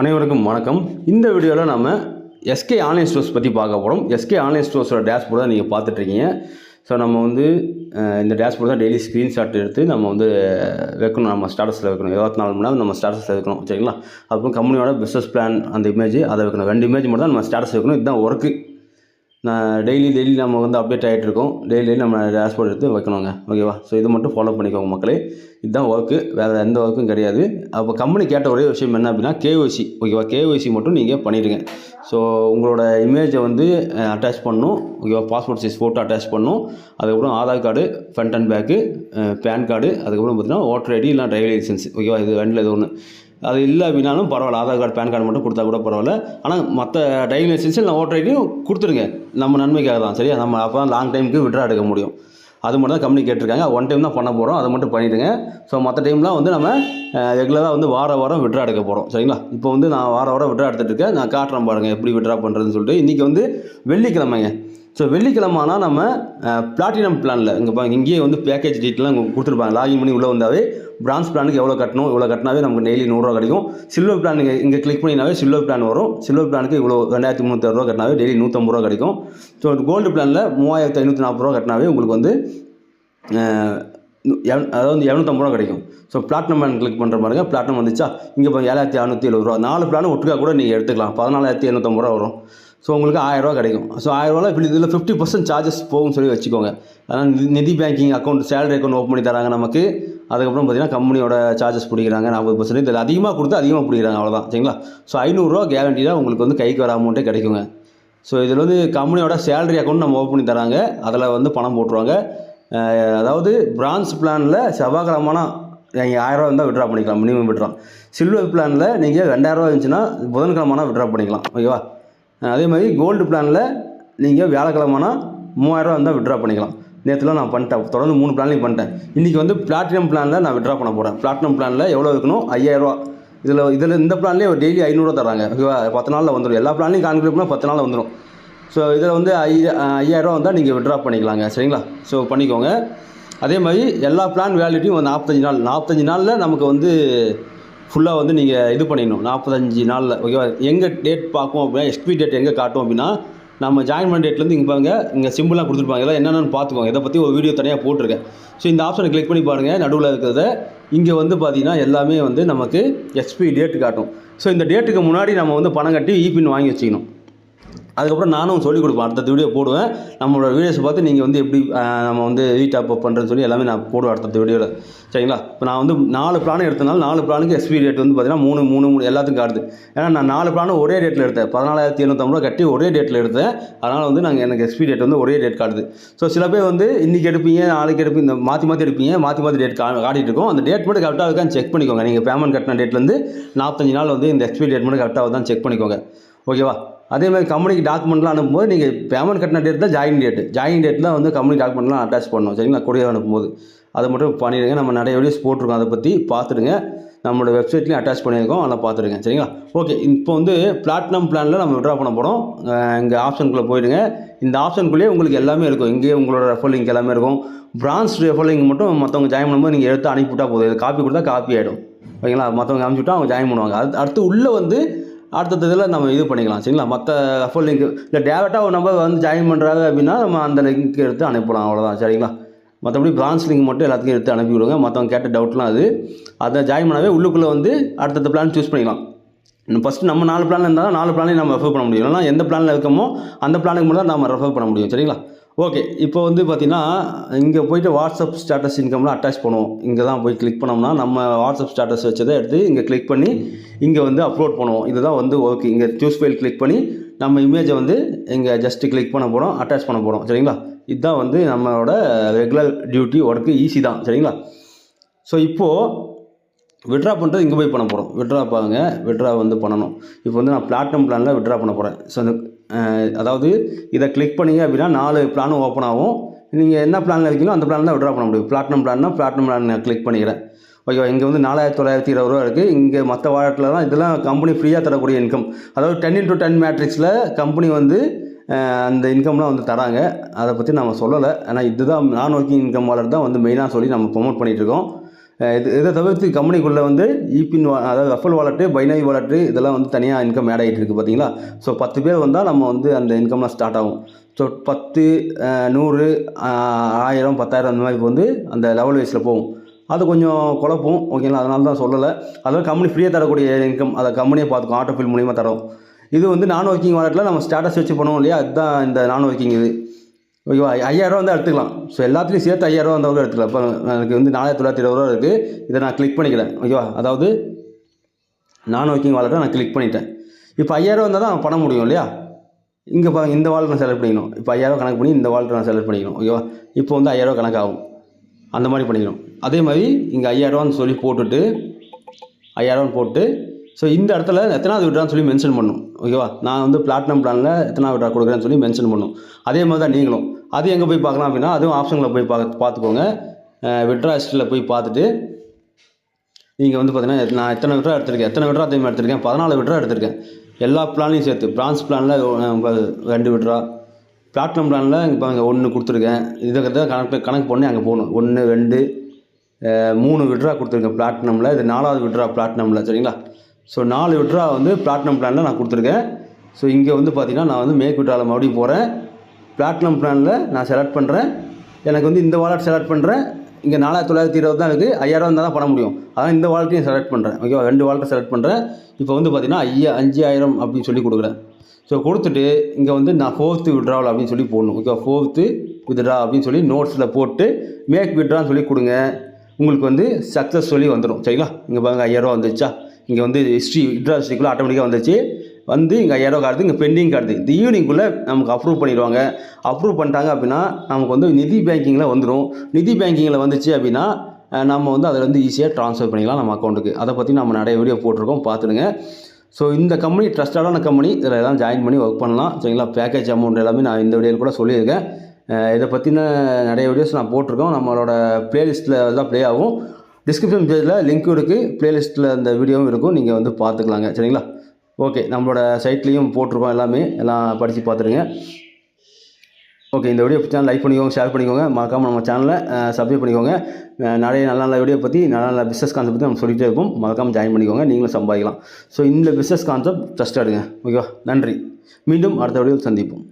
அனைவருக்கும் வணக்கம். இந்த வீடியோவில் நம்ம எஸ்கே ஆன்லைன் ஸ்டோர்ஸ் பற்றி பார்க்க போகிறோம் எஸ்கே ஆன்லைன் ஸ்டோர்ஸோட டேஷ்போர்ட் தான் நீங்கள் பார்த்துட்ருக்கீங்க ஸோ நம்ம வந்து இந்த டேஷ்போர்ட் தான் டெய்லி ஸ்க்ரீன்ஷாட் எடுத்து நம்ம வந்து வைக்கணும். நம்ம ஸ்டாட்டஸில் வைக்கணும். இருபத்தி நாலு மணி நேரம் நம்ம ஸ்டாட்டஸில் வைக்கணும். சரிங்களா? அப்புறம் கம்பெனியோட பிஸ்னஸ் பிளான் அந்த இமேஜ் அதை வைக்கணும். ரெண்டு இமேஜ் மட்டும் தான் நம்ம ஸ்டாட்டஸ் வைக்கணும். இதுதான் ஒர்க்கு நான் டெய்லி டெய்லி நம்ம வந்து அப்டேட் ஆகிட்டு இருக்கோம். டெய்லி டெய்லி நம்ம டேஷ்போர்ட் எடுத்து வைக்கணுங்க. ஓகேவா ஸோ இது மட்டும் ஃபாலோ பண்ணிக்கோங்க மக்களே. இதுதான் ஒர்க்கு வேறு எந்த ஒர்க்கும் கிடையாது. அப்போ கம்பெனி கேட்ட ஒரே விஷயம் என்ன அப்படின்னா கேஒசி ஓகேவா கேஒசி மட்டும் நீங்கள் பண்ணிடுங்க. ஸோ உங்களோட இமேஜை வந்து அட்டாச் பண்ணணும். ஓகேவா பாஸ்போர்ட் சைஸ் ஃபோட்டோ அட்டாச் பண்ணணும். அதுக்கப்புறம் Aadhaar card front and back PAN card அதுக்கப்புறம் பார்த்தீங்கன்னா ஓட்டர் ஐடி இல்லை டிரைவிங் லைசன்ஸ் ஓகேவா இது ரெண்டில் இது ஒன்று அது இல்லை அப்படின்னாலும் பரவாயில்ல. ஆதார் கார்டு பேன் கார்டு மட்டும் கொடுத்தா கூட பரவாயில்ல. ஆனால் மற்ற டிரைவிங் லைசன்ஸில் நான் ஓட்டர் ஐடியும் கொடுத்துருங்க. நம்ம நன்மைக்காக தான். சரியா? நம்ம அப்போ தான் லாங் டைமுக்கு விட்ரா எடுக்க முடியும். அது மட்டும் தான் கம்பெனி கேட்டிருக்காங்க. ஒன் டைம் தான் பண்ண போகிறோம் அதை மட்டும் பண்ணிவிடுங்க ஸோ மற்ற டைம்லாம் வந்து நம்ம ரெகுலராக வந்து வார வாரம் விட்ரா எடுக்க போகிறோம் சரிங்களா? இப்போ வந்து நான் வார வாரம் விட்ரா எடுத்துகிட்டு இருக்கேன். நான் காட்டுறேன் பாருங்கள் எப்படி விட்ரா பண்ணுறதுன்னு சொல்லிட்டு. இன்றைக்கி வந்து வெள்ளிக்கிழமைங்க. ஸோ வெள்ளிக்கிழமை ஆனால் நம்ம பிளாட்டினம் பிளானில் இங்கே பாருங்க இங்கேயே வந்து பேக்கேஜ் டீட்டெயிலாம் கொடுத்துருப்பாங்க. லாகின் பண்ணி உள்ளே வந்தாவே பிரான்ஸ் பிளானுக்கு எவ்வளோ கட்டணும் இவ்வளோ கட்டினாவே நமக்கு டெய்லி நூறுரூவா கிடைக்கும். சில்வர் பிளானுக்கு இங்கே கிளிக் பண்ணினாவே சில்வர் பிளான் வரும். சில்வர் பிளானுக்கு இவ்வளோ ரெண்டாயிரத்தி முந்நூற்றறுபா கட்டினாவே டெய்லி நூற்றம்பது ரூபா கிடைக்கும். ஸோ கோல்டு பிளானில் மூவாயிரத்தி ஐநூற்றி நாற்பது ரூபா கட்டினாவே உங்களுக்கு வந்து அதாவது இரநூத்தம்பது ரூபா கிடைக்கும். ஸோ பிளாட்டினம் பிளான் கிளிக் பண்ணுற பாருங்க பிளாட்டினம் வந்துச்சா? இங்கே இப்போ ஏழாயிரத்தி அறநூற்றி எழுபது ரூபா. நாலு பிளான் ஒட்டுக்கா கூட நீங்கள் எடுத்துக்கலாம். பதினாலாயிரத்தி எழுநூற்றம்பது ரூபா வரும். ஸோ உங்களுக்கு ஆயிரரூவா கிடைக்கும். ஸோ ஆயிரரூவாவில் இப்படி இதில் ஃபிஃப்டி பர்சன்ட் சார்ஜஸ் போகும்னு சொல்லி வச்சுக்கோங்க. அதனால் நிதி- banking account salary account open பண்ணி தராங்க நமக்கு. அதுக்கப்புறம் பார்த்தீங்கன்னா கம்பெனியோட சார்ஜஸ் பிடிக்கிறாங்க. நாற்பது பர்சன்ட் இதில் அதிகமாக கொடுத்து அதிகமாக பிடிக்கிறாங்க. அவ்வளோதான் சரிங்களா? ஸோ ஐநூறுரூவா கேரண்டியாக உங்களுக்கு வந்து கைக்கு வர அமௌண்ட்டே கிடைக்குங்க. ஸோ இதில் வந்து கம்பெனியோட சேலரி அக்கௌண்ட் நம்ம ஓப்பன் பண்ணி தராங்க. அதில் வந்து பணம் போட்டுருவாங்க. அதாவது பிரான்ஸ் பிளானில் செவ்வாய்க்கிழமைனா நீங்கள் ஆயிரரூவா இருந்தால் விட்ரா பண்ணிக்கலாம். மினிமம் விட்ரா சில்வர் பிளானில் நீங்கள் ரெண்டாயிரரூவா இருந்துச்சுன்னா புதன்கிழமைனா விட்ரா பண்ணிக்கலாம். ஓகேவா அதே மாதிரி கோல்டு பிளானில் நீங்கள் வியாழக்கிழமைனா மூவாயிரரூவா இருந்தால் விட்ரா பண்ணிக்கலாம். நேற்றுலாம் நான் பண்ணிட்டேன். தொடர்ந்து மூணு பிளான்லையும் பண்ணிட்டேன். இன்றைக்கி வந்து பிளாட்டினம் பிளானில் நான் விட்ரா பண்ண போகிறேன் பிளாட்டினம் பிளானில் எவ்வளோ இருக்கணும் ஐயாயிரரூவா இதில் இதில் இந்த பிளான்லேயே டெய்லி ஐநூறுரூவா தராங்க ஓகேவா? பத்து நாளில் வந்துடும் எல்லா பிளான்லையும் கான்கிரீட்னா பத்து நாளில் வந்துடும் ஸோ இதில் வந்து ஐ ஐயாயிரரூவா வந்தால் நீங்கள் விட்ரா பண்ணிக்கலாங்க. சரிங்களா? ஸோ பண்ணிக்கோங்க. அதே மாதிரி எல்லா பிளான் வேலிட்டியும் ஒரு நாற்பத்தஞ்சு நாள். நாற்பத்தஞ்சு நாளில் நமக்கு வந்து ஃபுல்லாக வந்து நீங்கள் இது பண்ணிடணும். நாற்பத்தஞ்சு நாளில் ஓகேவா எங்கே டேட் பார்க்கும் அப்படின்னா எக்ஸ்பி டேட் எங்கே காட்டும் அப்படின்னா நம்ம ஜாயின் பண்ண டேட்லேருந்து இங்கே பாருங்க இங்கே சிம்பிளாக கொடுத்துருப்பாங்க. இதெல்லாம் என்னென்னு பார்த்துக்கோங்க. இதை பற்றி ஒரு வீடியோ தனியாக போட்டிருக்கேன். ஸோ இந்த ஆப்ஷனை கிளிக் பண்ணி பாருங்கள் நடுவில் இருக்கிறத இங்கே வந்து பார்த்தீங்கன்னா எல்லாமே வந்து நமக்கு எக்ஸ்பி டேட் காட்டும். ஸோ இந்த டேட்டுக்கு முன்னாடி நம்ம வந்து பணம் கட்டி இபின் வாங்கி வச்சுக்கணும். அதுக்கப்புறம் நானும் சொல்லிக் கொடுப்பேன் அடுத்த வீடியோ போடுவேன். நம்மளோட வீடியோஸ் பார்த்து நீங்கள் வந்து எப்படி நம்ம வந்து ரீடாப் அப் பண்ணுறதுன்னு சொல்லி எல்லாமே நான் போடுவேன் அடுத்த வீடியோவில் சரிங்களா? இப்போ நான் வந்து நாலு பிளான் எடுத்தனால நாலு பிளானுக்கு எஸ்பி ரேட் வந்து பார்த்தீங்கன்னா மூணு மூணு மூணு எல்லாத்துக்கும் காடுது ஏன்னா நான் நாலு பிளானும் ஒரே ரேட்டில் எடுத்தேன். பதினாலாயிரத்தி எழுநூத்தம்பது ரூபா கட்டி ஒரே டேட்டில் எடுத்தேன். அதனால் வந்து நாங்கள் எனக்கு எஸ்பி ரேட் வந்து ஒரே ரேட் காட்டுது. ஸோ சில பேர் வந்து இன்றைக்கி எடுப்பீங்க நாளைக்கு எடுப்பீங்க இந்த மாற்றி மாற்றி எடுப்பீங்க மாற்றி மாற்றி ரேட் கா காட்டிட்டு இருக்கோம். அந்த டேட் மட்டும் கரெக்டாக இருக்கான்னு செக் பண்ணிக்கோங்க. நீங்கள் பேமெண்ட் கட்டின டேட்லேருந்து நாற்பத்தஞ்சு நாள் வந்து இந்த எக்ஸ்பி டேட் மட்டும் கரெக்டாக தான் செக் பண்ணிக்கோங்க. ஓகேவா? அதே மாதிரி கம்பெனிக்கு டாக்குமெண்ட்லாம் அனுப்பும்போது நீங்கள் பேமெண்ட் கட்டின டேட் தான் ஜாயின் டேட்டு ஜாயின் டேட் தான் வந்து கம்பெனி டாக்குமெண்ட்லாம் அட்டாச் பண்ணணும். சரிங்களா? கொரியர் அனுப்பும்போது. அதை மட்டும் பண்ணிடுங்க. நம்ம நிறைய வீடியோஸ் போட்டிருக்கோம். அதை பற்றி பார்த்துடுங்க. நம்மளோட வெப்சைட்லேயும் அட்டாச் பண்ணியிருக்கோம். அதெல்லாம் பார்த்துருங்க சரிங்களா? ஓகே இப்போ வந்து பிளாட்டினம் பிளானில் நம்ம விட்ரா பண்ண போகிறோம் இங்கே ஆப்ஷனுக்குள்ளே போயிடுங்க. இந்த ஆப்ஷனுக்குள்ளேயே உங்களுக்கு எல்லாமே இருக்கும். இங்கேயே உங்களோட ரெஃபர் லிங்க் எல்லாமே இருக்கும். பிரான்ச் ரெஃபர் லிங்க் மட்டும் மற்றவங்க ஜாயின் பண்ணும்போது நீங்கள் எடுத்து அனுப்பிவிட்டா போதும். இது காப்பி கொடுத்தா காப்பி ஆகிடும் ஓகேங்களா? மற்றவங்க அனுப்பிச்சுட்டா அவங்க ஜாயின் பண்ணுவாங்க. அது அடுத்து உள்ளே வந்து அடுத்த இதில் நம்ம இது பண்ணிக்கலாம் சரிங்களா? மற்ற ரெஃபர் லிங்க் இல்லை டேரெக்டாக ஒரு நம்பர் வந்து ஜாயின் பண்ணுறாங்க அப்படின்னா நம்ம அந்த லிங்க் எடுத்து அனுப்பலாம் அவ்வளோதான் சரிங்களா? மற்றபடி பிரான்ச் லிங்க் மட்டும் எல்லாத்துக்கும் எடுத்து அனுப்பி விடுங்க. மற்றவங்க கேட்ட டவுட்லாம் அது. அதை ஜாயின் பண்ணாவே உள்ளுக்குள்ளே வந்து அடுத்தடுத்த பிளான் சூஸ் பண்ணிக்கலாம். இன்னும் ஃபஸ்ட்டு நம்ம நாலு பிளான் இருந்தால் நாலு பிளானையும் நம்ம ரெஃபர் பண்ண முடியும். இல்லைனா எந்த பிளானில் இருக்கமோ அந்த பிளானுக்கு மட்டும் தான் நம்ம ரெஃபர் பண்ண முடியும் சரிங்களா? ஓகே இப்போ வந்து பார்த்திங்கன்னா இங்கே போயிட்டு வாட்ஸ்அப் ஸ்டேட்டஸ் இன்கம்லாம் அட்டாச் பண்ணுவோம். இங்கே தான் போய் கிளிக் பண்ணோம்னா நம்ம வாட்ஸ்அப் ஸ்டேட்டஸ் வச்சதை எடுத்து இங்கே கிளிக் பண்ணி இங்கே வந்து அப்லோட் பண்ணுவோம். இதுதான் வந்து ஓகே இங்கே சூஸ் ஃபைல் கிளிக் பண்ணி நம்ம இமேஜை வந்து இங்கே ஜஸ்ட்டு கிளிக் பண்ண போகிறோம் அட்டாச் பண்ண போகிறோம் சரிங்களா? இதுதான் வந்து நம்மளோட ரெகுலர் டியூட்டி ஒர்க்கு ஈஸி தான். சரிங்களா? ஸோ இப்போது விட்ரா பண்ணுறது இங்கே போய் பண்ண போகிறோம் விட்ரா பாருங்க. விட்ரா வந்து பண்ணணும். இப்போ வந்து நான் பிளாட்டினம் பிளானில் விட்ரா பண்ண போகிறேன் ஸோ அந்த அதாவது இதை கிளிக் பண்ணீங்க அப்படின்னா நாலு பிளானும் ஓப்பன் ஆகும். நீங்கள் என்ன பிளானில் இருக்கீங்களோ அந்த பிளான் தான் விட்ரா பண்ண முடியும். பிளாட்டினம் பிளான்னா பிளாட்டினம் பிளான் நான் கிளிக் பண்ணிக்கிறேன். ஓகேவா இங்கே வந்து நாலாயிரத்தி தொள்ளாயிரத்தி இருபது ரூபா இருக்குது இங்கே மற்ற வாலெட்டில் தான் இதெல்லாம் கம்பெனி ஃப்ரீயாக தரக்கூடிய இன்கம் அதாவது டென் இன்ட்டு டென் மேட்ரிக்ஸில் கம்பெனி வந்து அந்த இன்கம்லாம் வந்து தராங்க. அதை பற்றி நம்ம சொல்லலை. ஆனால் இதுதான் நான் ஒர்க்கிங் இன்கம் வாலெட் தான் வந்து மெயினாக சொல்லி நம்ம ப்ரொமோட் பண்ணிகிட்டு இருக்கோம். இது இதை தவிர்த்து கம்பெனிக்குள்ளே வந்து ஈபின் வா அதாவது ரஃபல் வாலெட்டு பைனரி வாலெட்டு இதெல்லாம் வந்து தனியாக இன்கம் ஆட் ஆகிட்டு இருக்குது பார்த்தீங்களா ஸோ பத்து பேர் வந்தால் நம்ம வந்து அந்த இன்கம்லாம் ஸ்டார்ட் ஆகும். ஸோ பத்து நூறு ஆயிரம் பத்தாயிரம் அந்த மாதிரி வந்து அந்த லெவல் வைஸில் போகும். அது கொஞ்சம் குழப்பம் ஓகேங்களா அதனால தான் சொல்லலை. அதனால் கம்பெனி ஃப்ரீயாக தரக்கூடிய இன்கம் அதை கம்பெனியை பார்த்துக்கும் ஆட்டோ ஃபில் மூலியமாக தரோம். இது வந்து நான் ஒர்க்கிங் வாலெட்டில் நம்ம ஸ்டேட்டஸ் வச்சு பண்ணுவோம் இல்லையா? அதுதான் இந்த நான் ஒர்க்கிங் இது. ஓகேவா? ஐயாயிரம் வந்து எடுத்துக்கலாம். ஸோ எல்லாத்துலேயும் சேர்த்து ஐயாயிரம் வந்தவங்க எடுத்துக்கலாம். இப்போ எனக்கு வந்து நாலாயிரத்தி தொள்ளாயிரத்தி இருபது ரூபா இருக்குது இதை நான் கிளிக் பண்ணிக்கிறேன். ஓகேவா? அதாவது நான் ஒர்க்கிங் வாலெட்டை நான் கிளிக் பண்ணிட்டேன். இப்போ ஐயாயிரம் வந்தால் தான் பண்ண முடியும் இல்லையா? இங்கே பாருங்க இந்த வாலெட் நான் செலக்ட் பண்ணிக்கணும். இப்போ ஐயாயிரம் கணக்கு பண்ணி இந்த வாலெட்டை நான் செலக்ட் பண்ணிக்கணும். ஓகேவா? இப்போ வந்து ஐயாயிரம் கணக்காகும். அந்த மாதிரி பண்ணிக்கணும். அதே மாதிரி இங்கே ஐயாயிரரூவான்னு சொல்லி போட்டுட்டு ஐயாயிரம் போட்டு ஸோ இந்த இடத்துல எத்தனாவது விட்றான்னு சொல்லி மென்ஷன் பண்ணும் ஓகேவா? நான் வந்து பிளாட்டினம் பிளானில் எத்தனாவது விட்ரா கொடுக்குறேன்னு சொல்லி மென்ஷன் பண்ணும் அதே மாதிரி தான் நீங்களும். அது எங்கே போய் பார்க்கலாம் அப்படின்னா அதுவும் ஆப்ஷனில் போய் பார்க்க பார்த்துக்கோங்க. விட்ரா ஹிஸ்ட்ரியில் போய் பார்த்துட்டு நீங்கள் வந்து பார்த்தீங்கன்னா நான் எத்தனை விட்ரா எடுத்திருக்கேன் எத்தனை விட்ரா அதிகமாக எடுத்திருக்கேன் பதினாலு விட்ரா எடுத்திருக்கேன். எல்லா பிளானையும் சேர்த்து பிரான்ஸ் பிளானில் ரெண்டு விட்ரா பிளாட்டினம் பிளானில் இப்போ அங்கே ஒன்று கொடுத்துருக்கேன். இதை தான் கணக்கு கணக்கு பண்ணி அங்கே போகணும். ஒன்று ரெண்டு மூணு விட்ரா கொடுத்துருக்கேன் பிளாட்டினமில் இது நாலாவது விட்ரா பிளாட்டினமில் சரிங்களா? ஸோ நாலு விட்ரா வந்து பிளாட்டினம் பிளானில் நான் கொடுத்துருக்கேன். ஸோ இங்கே வந்து பார்த்தீங்கன்னா நான் வந்து மேக் விட்ராவில் மறுபடியும் போகிறேன் பிளாட்டினம் பிளானில் நான் செலக்ட் பண்ணுறேன் எனக்கு வந்து இந்த வாலெட் செலக்ட் பண்ணுறேன் இங்கே நாலாயிரத்தி தொள்ளாயிரத்தி இருபது தான் இருக்குது ஐயாயிரம் இருந்தால் தான் பண்ண முடியும். அதான் இந்த வாலெட்டையும் செலக்ட் பண்ணுறேன் ஓகேவா ரெண்டு வாலெட்டை செலக்ட் பண்ணுறேன் இப்போ வந்து பார்த்தீங்கன்னா ஐயா அஞ்சாயிரம் அப்படின்னு சொல்லி கொடுக்குறேன். ஸோ கொடுத்துட்டு இங்கே வந்து நான் ஃபோர்த்து விட்ராவல் அப்படின்னு சொல்லி போடணும். ஓகேவா ஃபோர்த்து வித்ட்ரா அப்படின்னு சொல்லி நோட்ஸில் போட்டு மேக் விட்ரான்னு சொல்லி கொடுங்க. உங்களுக்கு வந்து சக்ஸஸ் சொல்லி வந்துடும் சரிங்களா? இங்கே பாருங்க ஐயாயிரரூவா வந்துச்சா இங்கே வந்து ஹிஸ்ட்ரி விட்ரா ஹிஸ்ட்ரிக்குள்ளே ஆட்டோமேட்டிக்காக வந்துச்சு வந்து இங்கே ஐயாயிரம் கார்டு இங்கே பெண்டிங் கார்டு இந்த ஈவினிங்குள்ளே நமக்கு அப்ரூவ் பண்ணிடுவாங்க. அப்ரூவ் பண்ணிட்டாங்க அப்படின்னா நமக்கு வந்து நிதி பேங்கிங்கில் வந்துடும் நிதி பேங்கிங்கில் வந்துச்சு அப்படின்னா நம்ம வந்து அதில் வந்து ஈஸியாக ட்ரான்ஸ்ஃபர் பண்ணிக்கலாம் நம்ம அக்கௌண்ட்டுக்கு அதை பற்றி நம்ம நிறைய வீடியோ போட்டிருக்கோம் பார்த்துடுங்க. ஸோ இந்த கம்பெனி ட்ரஸ்டடான கம்பெனி இதில் எல்லாம் ஜாயின் பண்ணி ஒர்க் பண்ணலாம். சரிங்களா? பேக்கேஜ் அமௌண்ட் எல்லாமே நான் இந்த வீடியோவில் கூட சொல்லியிருக்கேன். இதை பற்றின நிறைய வீடியோஸ் நான் போட்டிருக்கோம். நம்மளோட ப்ளேலிஸ்ட்டில் தான் ப்ளே ஆகும். டிஸ்கிரிப்ஷன் பேஜில் லிங்க்கும் இருக்குது ப்ளேலிஸ்ட்டில் அந்த வீடியோவும் இருக்கும். நீங்கள் வந்து பார்த்துக்கலாங்க. சரிங்களா? ஓகே நம்மளோட சைட்லேயும் போட்டிருக்கோம் எல்லாமே. எல்லாம் படித்து பார்த்துருங்க ஓகே இந்த வீடியோ சேனல் லைக் பண்ணிக்கோங்க ஷேர் பண்ணிக்கோங்க. மறக்காமல் நம்ம சேனலை சப்ஸ்கிரைப் பண்ணிக்கோங்க. நிறைய நல்ல நல்ல வீடியோ பற்றி நல்ல நல்ல பிஸ்னஸ் கான்செப்ட் பற்றி நம்ம சொல்லிகிட்டே இருப்போம். மறக்காமல் ஜாயின் பண்ணிக்கோங்க நீங்களும் சம்பாதிக்கலாம். ஸோ இந்த பிஸ்னஸ் கான்செப்ட் ட்ரஸ்ட் எடுங்க. ஓகேவா நன்றி. மீண்டும் அடுத்த வீடியோவில் சந்திப்போம்.